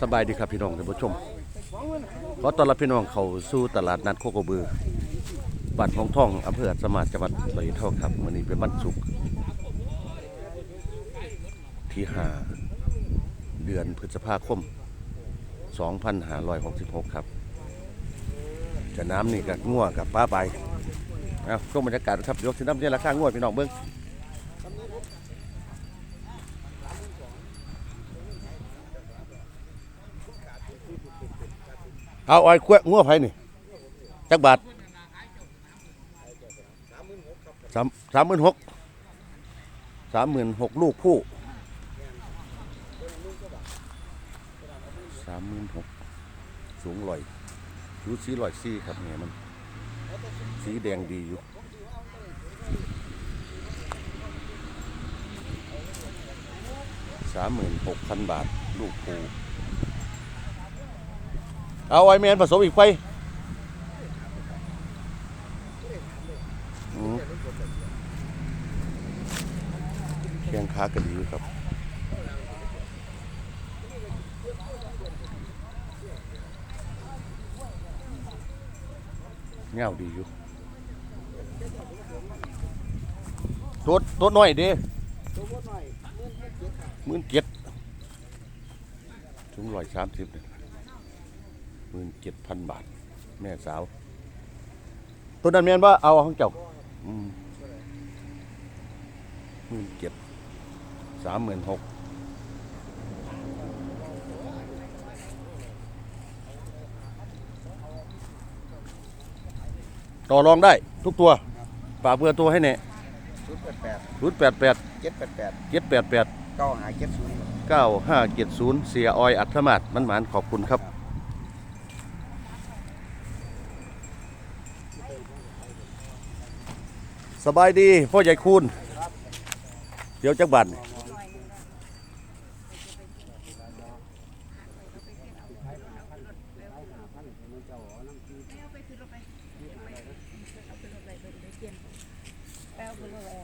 สบายดีครับพี่น้องท่านผู้ชมขอต้อนรับพี่น้องเข้าสู่ตลาดนัดโคกระบือบ้านของท่องอำเภออัสมาจังหวัดเลยเท่าครับวันนี้เป็นวันศุกร์ที่ห้าเดือนพฤษภาคม 2566 ครับจะน้ำนี่กับง่วกับป้าไปเอาช่วงบรรยากาศครับยกสิน้ำเนี่ยราคาง่วพี่น้องเบิ้ง เอาอ้อยกล้วยง่วไผนี่จักบาทสามสามหมื่นหกสามหมื่นหกลูกผู้สามหมื่นหกสูงลอยดูสีลอยสีครับเนี่ยมัน สีแดงดีอยู่สามหมื่นหกพันบาท ลูกปู เอาไอแมนผสมอีกไปอืมแข้งขากระดีอยู่ครับเงาดีอยู่ตัวตัวน้อยเด้หมื่นเจ็ดถึงร้อยสามสิบ หมื่นเจ็ดพันบาท แม่สาว ตัวนั้นแม่นว่าเอาของเจ้าหมื่นเจ็ดสามหมื่นหกต่อรองได้ทุกตัวฝากเบอร์ตัวให้แน่ศูนย์แปดแปดศูนย์แปดแปดเจ็ดแปดแปดเจ็ดแปดแปดเก้าหาเจ็ดศูนย์ เก้าห้าเจ็ดศูนย์เสียออยอัธมาศมันหมานขอบคุณครับ สบายดีพ่อใหญ่คูณเดี๋ยวจักบัน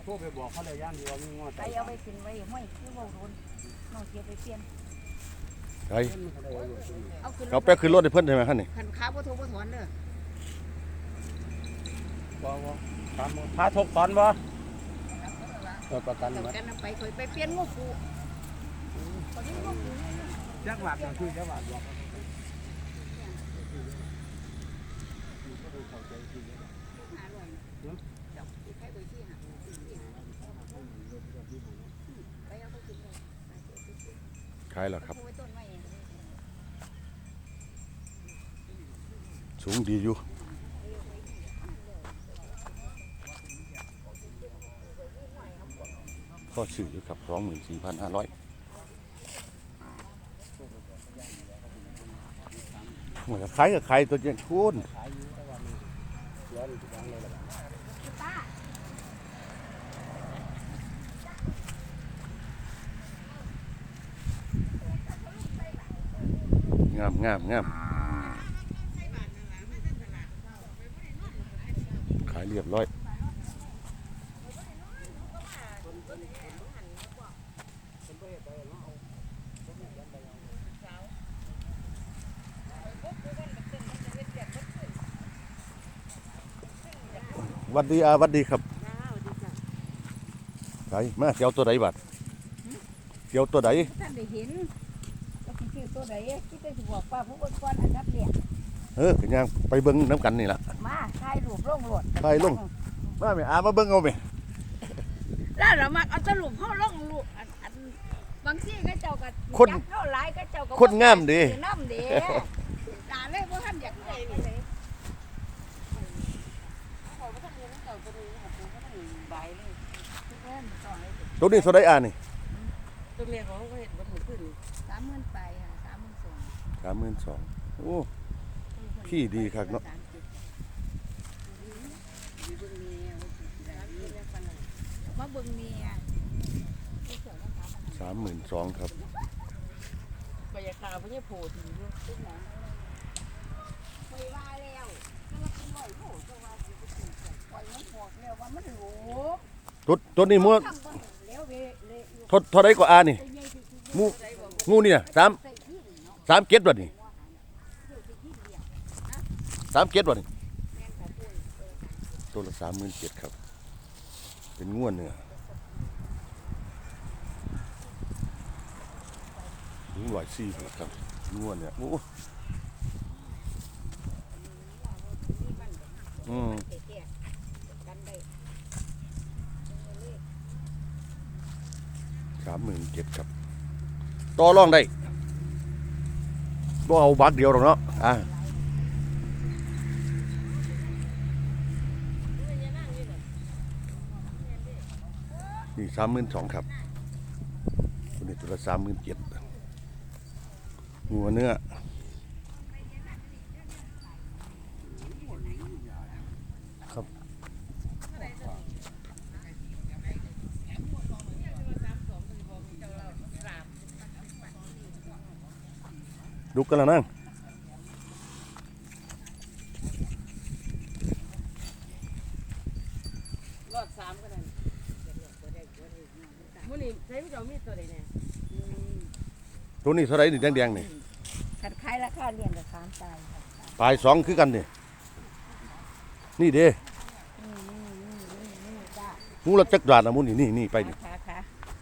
โทรไปบอกเขาเลยย่านดีว่ามีงอไปเอาไปกินไว้ห้อยคือบ่โดนน้องเกียไปเปลี่ยนเฮ้ยเอาขึ้นเอาแป๊กขึ้นรถให้เพิ่นใช่ไหมท่านนี่คันขาบ่โทรบ่ถอนเด้อ บอกว่าถามพาทกตอนบ่เปิดประกันไหมกันไปคอยไปเปลี่ยนงูปูคนนี้งูปูจักหวัดก็คือจักหวัดบอกหาร้อยจับใครเหาไปเอาไปกินเลยขายแล้วครับ สูงดีอยู่ ก็ซื้ออยู่ครับสองหมื่นสี่พันห้าร้อยเหมือนขายกับขายตัวเจนคูณร้อนทุกวันเลยล่ะงามงามงามขายเรียบร้อย วัดดีอาหวัดดีครับไก่มาเจียวตัวใดบัดเจียวตัวใดท่านได้เห็นก็สิซื้อตัวใดคิดได้สิบอกว่าผู้เบิ่งก่อนอันดับแรกเออกันยังไปเบิ้งน้ำกันนี่ละมาถ่ายรูปลงโลดถ่ายลงมาไหมอามาเบิ้งเอาไหมแล้วเรามาเอาสรุปเฮาลงรูปอันอันบางทีก็เจ้าก็คนจักเท่าหลายก็เจ้าก็คนงามดีสิน้ำเด้ตาเลยบ่ทันอยากได้เลย ตัวนี้ตัวใดอานี่ตัวเมียเขาก็เห็นว่าหมูขึ้นสามหมื่นไปค่ะสามหมื่นสองสามหมื่นสองโอ้พี่ดีครับเนาะมาเบิ่งเมียสามหมื่นสองครับไปยาคาเพราะเนี่ยโผล่ถึงด้วยไปว่าแล้วก็มาเป็นร้อยโลก็ว่าสิไปกินปล่อยมันบอกแล้วว่ามันหลูตัวตัวนี้มัว ทำบ่แล้วเวเละอยู่ทดเท่าไรก็อานี่งูงูนี่นะสามสามเก็ดบ่นี่สามเก็ดบ่นี่ตัวละสามหมื่นเจ็ดครับ เป็นง่วนเนื้อถึงร้อยสี่พุ่นะครับง่วนเนี่ยโอ้อืม สามหมื่นเจ็ดครับต่อรองได้บ่เอาบักเดียวหรอกเนาะอ่านี่สามหมื่นสองครับตัวนี้ตัวละสามหมื่นเจ็ดหัวเนื้อครับ ลุกกันแล้วนั่งรอดสามก็ได้มื้อนี้ใช้พี่เจ้ามีตัวใดแน่ตัวนี้เท่าไหรนี่แดงๆนี่ขัดขายราคาเรียนกับสามตายค่ะปลายสองคือกันนี่นี่เด้นี่ยนี่นี่นี่จ้ามูละจักรดาดนะมูนี่นี่นี่ไปนี่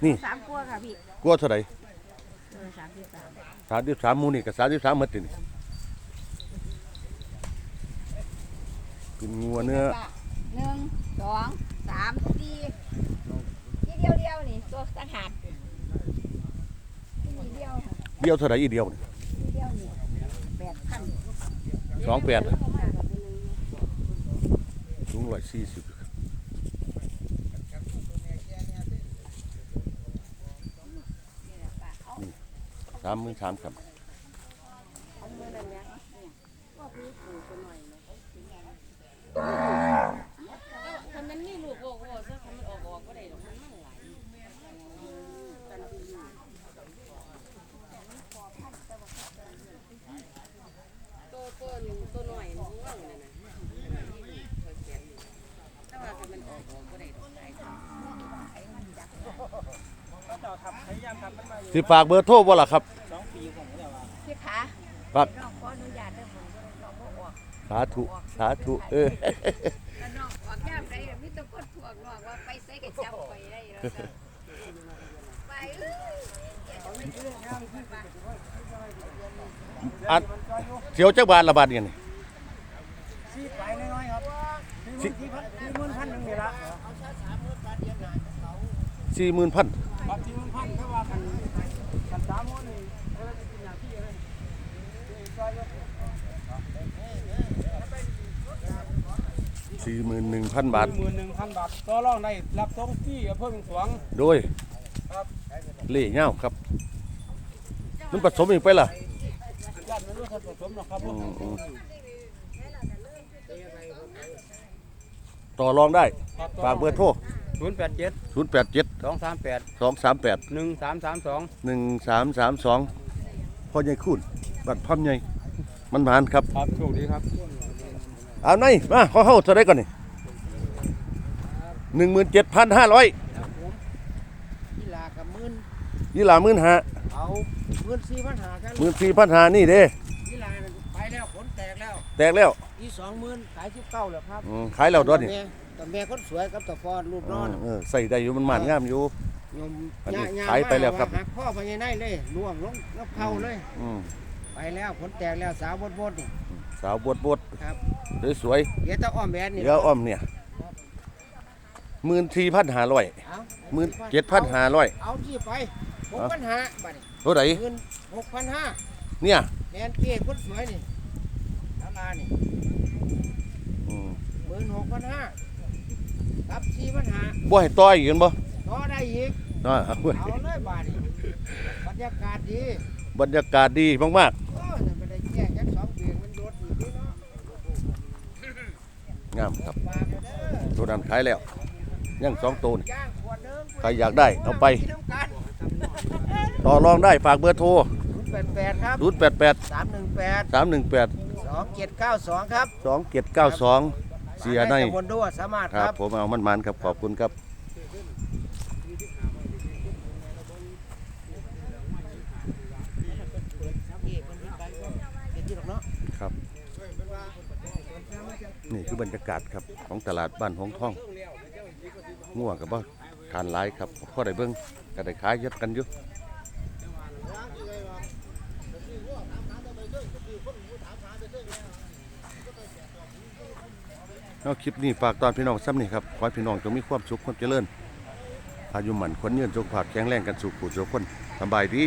นี่สามกัวค่ะพี่กลัวเท่าไรสามที่สาม สามสิบสามมูนี่กับสามสิบสามมัดนี่เป็นงัวเนื้อจ้ะหนึ่งสองสามสี่ทีเดียวเดียวนี่ตัวสังหารทีเดียวค่ะเดียวเท่าไหรอีเดียวนี่ทีเดียวนี่แปดพันสองแปดสูงร้อยสี่สิบ สามหมื่นสามครับคันมันมีลูกโอ้โหซะคันมันออกออกบ่ได้ดอกมันมันหลายตัวตัวตัวน้อยมันง่วงนั่นน่ะแต่ว่าคันมันออกออกบ่ได้ดอกหลายเจ้าทำพยายามทำมันมาอยู่สิฝากเบอร์โทรบ่ล่ะครับ สองปีของเนี่ยว่า พี่ขา ครับน้องขออนุญาตเด้อผมน้องบ่ออกสาธุสาธุเออแล้วน้องออกยามใดก็มีแต่คนทวงน้องว่าไปไสก็จับไปได้แล้วจ้ะไปเอ้ยอันเสียวจักบาทละบาทกันนี่ซีไปน้อยๆครับสี่หมื่นพันสี่หมื่นพันหนึ่งนี่ละสี่หมื่นพันครับสี่หมื่นพันแค่ว่ากันกันสามหมื่นนี่เออเป็นหน้าที่เลย สี่หมื่นหนึ่งพันบาทหมื่นหนึ่งพันบาทต่อรองได้รับส่งที่อำเภอเมืองสวงโดยครับเล่เง่าครับมันผสมอีกไปล่ะญาติไม่รู้สัดผสมหรอกครับอืมอืมต่อรองได้ฝากเบอร์โทรศูนย์แปดเจ็ด0 8 7สองสามแปด2 3 8หนึ่งสามสามสอง1 3 3 2พ่อใหญ่คุณ บัตรพัมใหญ่มันหมานครับครับโชคดีครับเอาไหนมาขอเข้าเท่าไรก่อนนี่หนึ่งหมื่นเจ็ดพันห้าร้อยกีฬากับมื่นยี่หลาหมื่นห้าเอามื่นสี่พันหากันหมื่นสี่พันห้านี่เด้กีฬาไปแล้วขนแตกแล้ว แตกแล้วอีสองหมื่นขายสิบเก้าแล้วครับอืมขายแล้วด้วยนี่แต่แม่คนสวยกับตะฟอนรูปนอนเออใส่ได้อยู่มันหมานงามอยู่ยมอันนี้ย่ขายไปแล้วครับหักข้อไปยังไงเลยล่วงลงน้ำเผาเลยอืม ไปแล้วขนแตกแล้วสาวบดบดนี่สาวบวชบวชครับสวยเดี๋ยวตะอ้อมแบนๆนี่เดี๋ยวอ้อมเนี่ยหมื่นสี่พันห้าร้อยเอาหมื่นเจ็ดพันห้าร้อยเอาที่ไปหกพันห้าบาทนี่เท่าไหร่เงินหกพันห้าเนี่ยแมนเกี้คนสวยนี่ตลานี่อืมหมื่นหกพันห้ากับสี่พันห้าบ่ให้ต่อยอีกเห็นบ่ต่อได้อีกอ่าเอาเว้ยเอาเลยบาทนี่บรรยากาศดีบรรยากาศดีมาก โอ้ยไม่ได้แจ้งจักสองเบียงมันรถอยู่นี่เนาะ ๆ งามครับฝากไว้เด้อตัวนั้นขายแล้ว ยังสองตัวนี่ย่างขวดเดิมใครอยากได้เอาไปกินน้ำกันต่อรองได้ฝากเบอร์โทรแปดแปดครับ0 8 8 สามหนึ่งแปด3 1 8 สองเจ็ดเก้าสองครับ2 7 9 2 เสียในตำบลดัวสามารถคครัรับ บ ผมเอามันมันครับขอบคุณครับ นี่คือบรรยากาศครับของตลาดบ้านหงท่องงัวกับว่าทานหลายครับพอได้เบิ่งก็ได้ขายเยอะกันอยู่เอาคลิปนี้ฝากตอนพี่น้องซ้ำนี่ครับ ขอให้พี่น้องจงมีความสุขความเจริญอายุหมันคนเยือนจงผาดแข็งแรงกันสู่ผู้ทุกคนสำบายดี